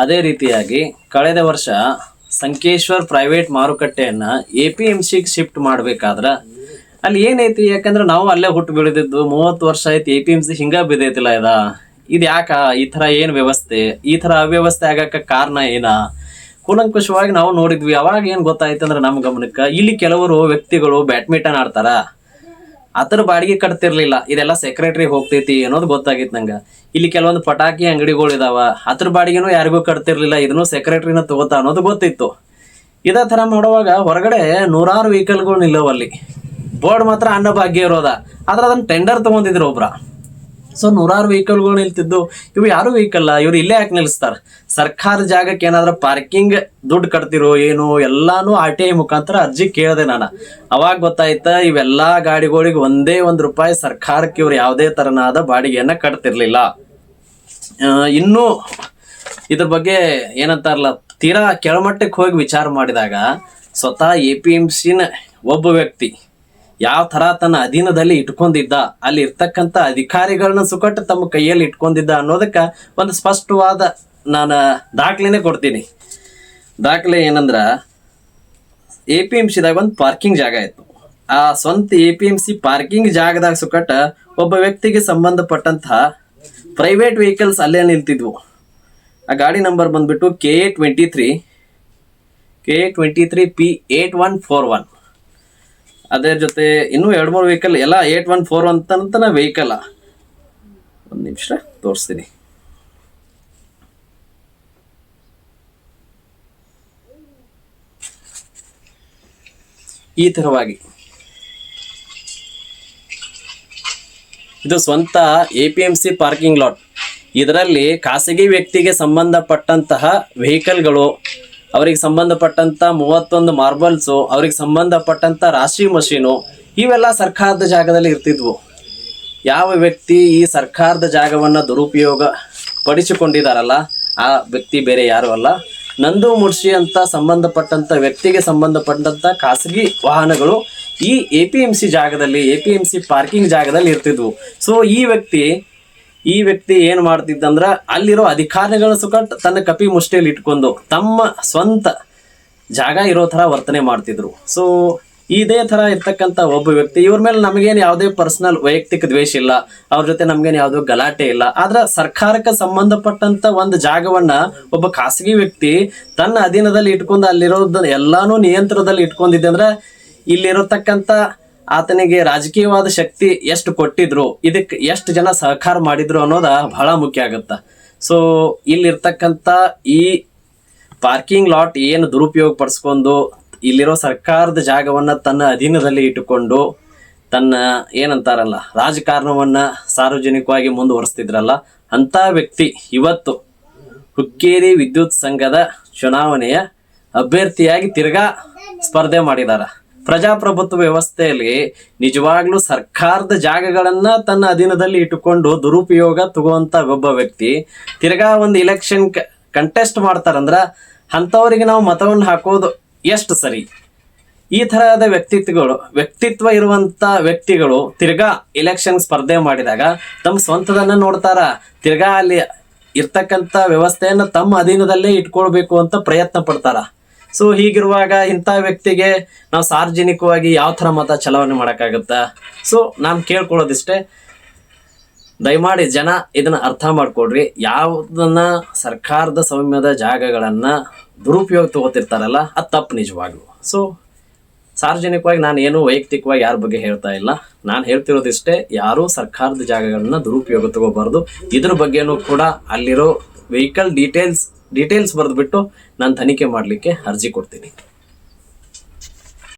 ಅದೇ ರೀತಿಯಾಗಿ ಕಳೆದ ವರ್ಷ ಸಂಕೇಶ್ವರ್ ಪ್ರೈವೇಟ್ ಮಾರುಕಟ್ಟೆಯನ್ನ ಎ ಪಿ ಎಂ ಸಿಗೆ ಶಿಫ್ಟ್ ಮಾಡ್ಬೇಕಾದ್ರ ಅಲ್ಲಿ ಏನೈತಿ? ಯಾಕಂದ್ರೆ ನಾವು ಅಲ್ಲೇ ಹುಟ್ಟು ಬೆಳೆದಿದ್ದು ಮೂವತ್ತು ವರ್ಷ ಆಯ್ತು ಎ ಪಿ ಎಂ ಸಿ ಹಿಂಗ ಬಿದ್ದೈತಿಲ್ಲ ಇದ. ಇದು ಯಾಕ? ಈ ತರ ಏನು ವ್ಯವಸ್ಥೆ? ಈ ತರ ಅವ್ಯವಸ್ಥೆ ಆಗಕ್ಕೆ ಕಾರಣ ಏನ? ಕೂಲಂಕುಷವಾಗಿ ನಾವು ನೋಡಿದ್ವಿ. ಅವಾಗ ಏನು ಗೊತ್ತಾಯ್ತು ಅಂದ್ರೆ ನಮ್ಮ ಗಮನಕ್ಕೆ, ಇಲ್ಲಿ ಕೆಲವರು ವ್ಯಕ್ತಿಗಳು ಬ್ಯಾಡ್ಮಿಂಟನ್ ಆಡ್ತಾರ. ಅದ್ರ ಬಾಡಿಗೆ ಕಟ್ತಿರ್ಲಿಲ್ಲ. ಇದೆಲ್ಲ ಸೆಕ್ರೆಟರಿ ಹೋಗ್ತೈತಿ ಅನ್ನೋದು ಗೊತ್ತಾಗಿತ್ತು ನಂಗೆ. ಇಲ್ಲಿ ಕೆಲವೊಂದು ಪಟಾಕಿ ಅಂಗಡಿಗಳು ಇದಾವ. ಅದ್ರ ಬಾಡಿಗೆನೂ ಯಾರಿಗೂ ಕಟ್ತಿರ್ಲಿಲ್ಲ. ಇದನ್ನು ಸೆಕ್ರೆಟರಿನ ತಗೋತಾ ಅನ್ನೋದು ಗೊತ್ತಿತ್ತು. ಇದೇ ಥರ ಮಾಡುವಾಗ ಹೊರಗಡೆ ನೂರಾರು ವೆಹಿಕಲ್ಗಳು ನಿಲ್ಲವಲ್ಲಿ. ಬೋರ್ಡ್ ಮಾತ್ರ ಅನ್ನಭಾಗ್ಯ ಇರೋದ. ಆದ್ರೆ ಅದನ್ನ ಟೆಂಡರ್ ತಗೊಂಡಿದ್ರು ಒಬ್ರ. ಸೊ ನೂರಾರು ವೆಹಿಕಲ್ಗಳು ನಿಲ್ತಿದ್ದು. ಇವು ಯಾರು ವೆಹಿಕಲ್ ಇವ್ರು ಇಲ್ಲೇ ಯಾಕೆ ನಿಲ್ಲಿಸ್ತಾರ ಸರ್ಕಾರ ಜಾಗಕ್ಕೆ ಏನಾದ್ರೂ ಪಾರ್ಕಿಂಗ್ ದುಡ್ಡು ಕಟ್ತಿರೋ ಏನು ಎಲ್ಲಾನು ಆರ್ ಟಿ ಐ ಮುಖಾಂತರ ಅರ್ಜಿ ಕೇಳಿದೆ ನಾನು. ಅವಾಗ ಗೊತ್ತಾಯ್ತ ಇವೆಲ್ಲಾ ಗಾಡಿಗಳಿಗೆ ಒಂದೇ ಒಂದು ರೂಪಾಯಿ ಸರ್ಕಾರಕ್ಕೆ ಇವ್ರು ಯಾವುದೇ ತರನಾದ ಬಾಡಿಗೆಯನ್ನ ಕಟ್ತಿರ್ಲಿಲ್ಲ. ಇನ್ನೂ ಇದ್ರ ಬಗ್ಗೆ ಏನಂತಾರಲ್ಲ, ತೀರಾ ಕೆಳಮಟ್ಟಕ್ಕೆ ಹೋಗಿ ವಿಚಾರ ಮಾಡಿದಾಗ ಸ್ವತಃ ಎ ಪಿ ಎಂ ಸಿನ ಒಬ್ಬ ವ್ಯಕ್ತಿ ಯಾವ ತರ ತನ್ನ ಅಧೀನದಲ್ಲಿ ಇಟ್ಕೊಂಡಿದ್ದ, ಅಲ್ಲಿ ಇರ್ತಕ್ಕಂಥ ಅಧಿಕಾರಿಗಳನ್ನ ಸುಕಟ್ಟು ತಮ್ಮ ಕೈಯಲ್ಲಿ ಇಟ್ಕೊಂಡಿದ್ದ ಅನ್ನೋದಕ್ಕೆ ಒಂದು ಸ್ಪಷ್ಟವಾದ ನಾನು ದಾಖಲೆನೇ ಕೊಡ್ತೀನಿ. ದಾಖಲೆ ಏನಂದ್ರೆ, ಎ ಪಿ ಎಂ ಸಿದಾಗ ಒಂದು ಪಾರ್ಕಿಂಗ್ ಜಾಗ ಇತ್ತು. ಆ ಸ್ವಂತ A P M C parking ಜಾಗದಾಗ ಸುಕಟ್ಟ ಒಬ್ಬ ವ್ಯಕ್ತಿಗೆ ಸಂಬಂಧಪಟ್ಟಂತಹ ಪ್ರೈವೇಟ್ ವೆಹಿಕಲ್ಸ್ ಅಲ್ಲೇ ನಿಲ್ತಿದ್ವು ಆ ಗಾಡಿ ನಂಬರ್ ಬಂದ್ಬಿಟ್ಟು K A twenty three, K A twenty three P eight one four one. ಅದರ ಜೊತೆ ಇನ್ನೂ ಎರಡು ಮೂರು ವೆಹಿಕಲ್, ಎಲ್ಲ ಏಟ್ ಒನ್ ಫೋರ್ ಒನ್ ಅಂತನ ವೆಹಿಕಲ್. ಒಂದು ನಿಮಿಷ ತೋರಿಸ್ತೀನಿ. ಈ ತರವಾಗಿ. ಇದು ಸ್ವಂತ A P M C parking lot. ಇದರಲ್ಲಿ ಖಾಸಗಿ ವ್ಯಕ್ತಿಗೆ ಸಂಬಂಧಪಟ್ಟಂತಹ ವೆಹಿಕಲ್ಗಳು, ಅವರಿಗೆ ಸಂಬಂಧಪಟ್ಟಂತ ಮೂವತ್ತೊಂದು ಮಾರ್ಬಲ್ಸು, ಅವ್ರಿಗೆ ಸಂಬಂಧಪಟ್ಟಂತ ರಾಶಿ ಮಷೀನು, ಇವೆಲ್ಲ ಸರ್ಕಾರದ ಜಾಗದಲ್ಲಿ ಇರ್ತಿದ್ವು. ಯಾವ ವ್ಯಕ್ತಿ ಈ ಸರ್ಕಾರದ ಜಾಗವನ್ನು ದುರುಪಯೋಗ ಪಡಿಸಿಕೊಂಡಿದ್ದಾರಲ್ಲ ಆ ವ್ಯಕ್ತಿ ಬೇರೆ ಯಾರು ಅಲ್ಲ. ನಂದು ಮುಡ್ಸಿ ಅಂತ ಸಂಬಂಧಪಟ್ಟಂತ, ವ್ಯಕ್ತಿಗೆ ಸಂಬಂಧಪಟ್ಟಂತ ಖಾಸಗಿ ವಾಹನಗಳು ಈ ಎ ಪಿ ಎಂ ಸಿ ಜಾಗದಲ್ಲಿ, A P M C parking ಜಾಗದಲ್ಲಿ ಇರ್ತಿದ್ವು. ಸೊ ಈ ವ್ಯಕ್ತಿ ಈ ವ್ಯಕ್ತಿ ಏನ್ ಮಾಡ್ತಿದ್ದಂದ್ರ ಅಲ್ಲಿರೋ ಅಧಿಕಾರಿಗಳ ಸುಖ ತನ್ನ ಕಪಿ ಮುಷ್ಟಿಯಲ್ಲಿ ಇಟ್ಕೊಂಡು ತಮ್ಮ ಸ್ವಂತ ಜಾಗ ಇರೋ ತರ ವರ್ತನೆ ಮಾಡ್ತಿದ್ರು. ಸೊ ಇದೇ ತರ ಇರ್ತಕ್ಕಂಥ ಒಬ್ಬ ವ್ಯಕ್ತಿ, ಇವ್ರ ಮೇಲೆ ನಮಗೇನು ಯಾವುದೇ ಪರ್ಸನಲ್ ವೈಯಕ್ತಿಕ ದ್ವೇಷ ಇಲ್ಲ, ಅವ್ರ ಜೊತೆ ನಮ್ಗೇನು ಯಾವುದೋ ಗಲಾಟೆ ಇಲ್ಲ. ಆದ್ರೆ ಸರ್ಕಾರಕ್ಕೆ ಸಂಬಂಧಪಟ್ಟಂತ ಒಂದು ಜಾಗವನ್ನ ಒಬ್ಬ ಖಾಸಗಿ ವ್ಯಕ್ತಿ ತನ್ನ ಅಧೀನದಲ್ಲಿ ಇಟ್ಕೊಂಡು ಅಲ್ಲಿರೋದ ಎಲ್ಲಾನು ನಿಯಂತ್ರಣದಲ್ಲಿ ಇಟ್ಕೊಂಡಿದ್ದೆ ಅಂದ್ರೆ ಇಲ್ಲಿರತಕ್ಕಂಥ ಆತನಿಗೆ ರಾಜಕೀಯವಾದ ಶಕ್ತಿ ಎಷ್ಟು ಕೊಟ್ಟಿದ್ರು, ಇದಕ್ಕೆ ಎಷ್ಟು ಜನ ಸಹಕಾರ ಮಾಡಿದ್ರು ಅನ್ನೋದ ಬಹಳ ಮುಖ್ಯ ಆಗುತ್ತ. ಸೊ ಇಲ್ಲಿರ್ತಕ್ಕಂಥ ಈ ಪಾರ್ಕಿಂಗ್ ಲಾಟ್ ಏನು ದುರುಪಯೋಗ ಪಡಿಸ್ಕೊಂಡು ಇಲ್ಲಿರೋ ಸರ್ಕಾರದ ಜಾಗವನ್ನು ತನ್ನ ಅಧೀನದಲ್ಲಿ ಇಟ್ಟುಕೊಂಡು ತನ್ನ ಏನಂತಾರಲ್ಲ, ರಾಜಕಾರಣವನ್ನು ಸಾರ್ವಜನಿಕವಾಗಿ ಮುಂದುವರಿಸ್ತಿದ್ರಲ್ಲ, ಅಂಥ ವ್ಯಕ್ತಿ ಇವತ್ತು ಹುಕ್ಕೇರಿ ವಿದ್ಯುತ್ ಸಂಘದ ಚುನಾವಣೆಯ ಅಭ್ಯರ್ಥಿಯಾಗಿ ತಿರ್ಗಾ ಸ್ಪರ್ಧೆ ಮಾಡಿದ್ದಾರೆ ಪ್ರಜಾಪ್ರಭುತ್ವ ವ್ಯವಸ್ಥೆಯಲ್ಲಿ ನಿಜವಾಗ್ಲೂ ಸರ್ಕಾರದ ಜಾಗಗಳನ್ನ ತನ್ನ ಅಧೀನದಲ್ಲಿ ಇಟ್ಟುಕೊಂಡು ದುರುಪಯೋಗ ತಗುವಂತ ಒಬ್ಬ ವ್ಯಕ್ತಿ ತಿರ್ಗಾ ಒಂದು ಇಲೆಕ್ಷನ್ ಕಂಟೆಸ್ಟ್ ಮಾಡ್ತಾರಂದ್ರ ಅಂಥವ್ರಿಗೆ ನಾವು ಮತವನ್ನು ಹಾಕೋದು ಎಷ್ಟು ಸರಿ? ಈ ತರಹದ ವ್ಯಕ್ತಿತ್ವಗಳು, ವ್ಯಕ್ತಿತ್ವ ಇರುವಂತ ವ್ಯಕ್ತಿಗಳು ತಿರ್ಗಾ ಎಲೆಕ್ಷನ್ ಸ್ಪರ್ಧೆ ಮಾಡಿದಾಗ ತಮ್ಮ ಸ್ವಂತದನ್ನ ನೋಡ್ತಾರ? ತಿರ್ಗಾ ಅಲ್ಲಿ ಇರ್ತಕ್ಕಂಥ ವ್ಯವಸ್ಥೆಯನ್ನು ತಮ್ಮ ಅಧೀನದಲ್ಲೇ ಇಟ್ಕೊಳ್ಬೇಕು ಅಂತ ಪ್ರಯತ್ನ ಪಡ್ತಾರ? ಸೊ ಹೀಗಿರುವಾಗ ಇಂಥ ವ್ಯಕ್ತಿಗೆ ನಾವು ಸಾರ್ವಜನಿಕವಾಗಿ ಯಾವ ಥರ ಮತ ಚಲಾವಣೆ ಮಾಡೋಕ್ಕಾಗತ್ತಾ? ಸೊ ನಾನು ಕೇಳ್ಕೊಳ್ಳೋದಿಷ್ಟೇ ದಯಮಾಡಿ ಜನ ಇದನ್ನ ಅರ್ಥ ಮಾಡ್ಕೊಡ್ರಿ ಯಾವುದನ್ನ ಸರ್ಕಾರದ ಸೌಮ್ಯದ ಜಾಗಗಳನ್ನ ದುರುಪಯೋಗ ತಗೋತಿರ್ತಾರಲ್ಲ, ಅದು ತಪ್ಪು ನಿಜವಾಗ್ಲು. ಸೊ ಸಾರ್ವಜನಿಕವಾಗಿ ನಾನು ಏನು ವೈಯಕ್ತಿಕವಾಗಿ ಯಾರ ಬಗ್ಗೆ ಹೇಳ್ತಾ ಇಲ್ಲ. ನಾನು ಹೇಳ್ತಿರೋದಿಷ್ಟೇ, ಯಾರೂ ಸರ್ಕಾರದ ಜಾಗಗಳನ್ನ ದುರುಪಯೋಗ ತಗೋಬಾರ್ದು. ಇದ್ರ ಬಗ್ಗೆನೂ ಕೂಡ ಅಲ್ಲಿರೋ ವೆಹಿಕಲ್ ಡೀಟೇಲ್ಸ್ ಡೀಟೇಲ್ಸ್ ಬರೆದ್ಬಿಟ್ಟು ನಾನು ತನಿಖೆ ಮಾಡಲಿಕ್ಕೆ ಅರ್ಜಿ ಕೊಡ್ತೀನಿ.